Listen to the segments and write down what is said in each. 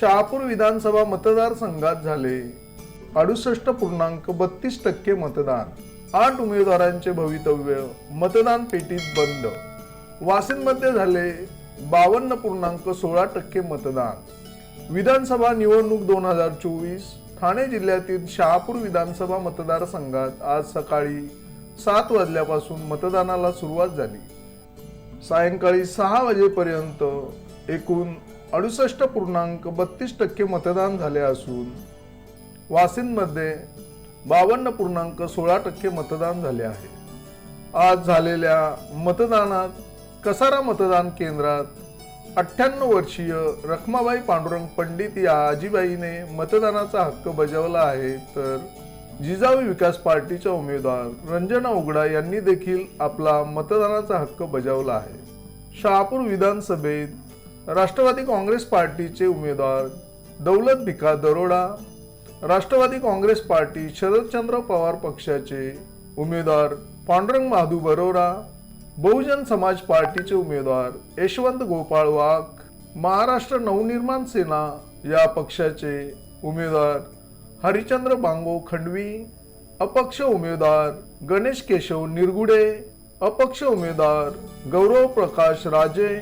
शहापूर विधानसभा मतदारसंघात झाले. अडुसष्ट पूर्णांक बत्तीस टक्के मतदान. आठ उमेदवारांचे भवितव्य मतदान पेटीत बंद. वासिंदमध्ये झाले बावन्न पूर्णांक सोळा टक्के मतदान. विधानसभा निवडणूक दोन हजार चोवीस ठाणे जिल्ह्यातील शहापूर विधानसभा मतदारसंघात आज सकाळी सात वाजल्यापासून मतदानाला सुरुवात झाली. सायंकाळी सहा वाजेपर्यंत एकूण अडुसष्ट पूर्णांक बत्तीस टक्के मतदान झाले असून वासिंदमध्ये बावन्न पूर्णांक सोळा टक्के मतदान झाले आहे. आज झालेल्या मतदानात कसारा मतदान केंद्रात अठ्ठ्याण्णव वर्षीय रखमाबाई पांडुरंग पंडित या आजीबाईने मतदानाचा हक्क बजावला आहे तर जिजाऊ विकास पार्टीच्या उमेदवार रंजना उगडा यांनी देखील आपला मतदानाचा हक्क बजावला आहे. शहापूर विधानसभेत राष्ट्रवादी काँग्रेस पार्टीचे उमेदवार दौलत भिका दरोडा राष्ट्रवादी काँग्रेस पार्टी शरदचंद्र पवार पक्षाचे उमेदवार पांडुरंग महादू बरोरा बहुजन समाज पार्टीचे उमेदवार यशवंत गोपाळ वाघ महाराष्ट्र नवनिर्माण सेना या पक्षाचे उमेदवार हरिचंद्र बांगो खंडवी अपक्ष उमेदवार गणेश केशव निरगुडे अपक्ष उमेदवार गौरव प्रकाश राजे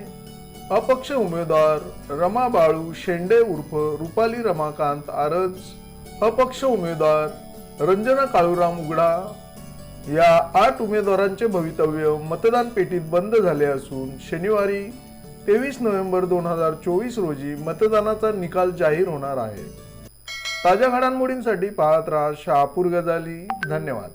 अपक्ष उमेदवार रमा बाळू शेंडे उर्फ रुपाली रमाकांत आरज. अपक्ष उमेदवार रंजना काळूराम उगडा या आठ उमेदवारांचे भवितव्य मतदान पेटीत बंद झाले असून शनिवारी तेवीस नोव्हेंबर दोन हजार चोवीस रोजी मतदानाचा निकाल जाहीर होणार आहे. ताज्या घडामोडींसाठी पाहत राहा शहापूर गजाली. धन्यवाद.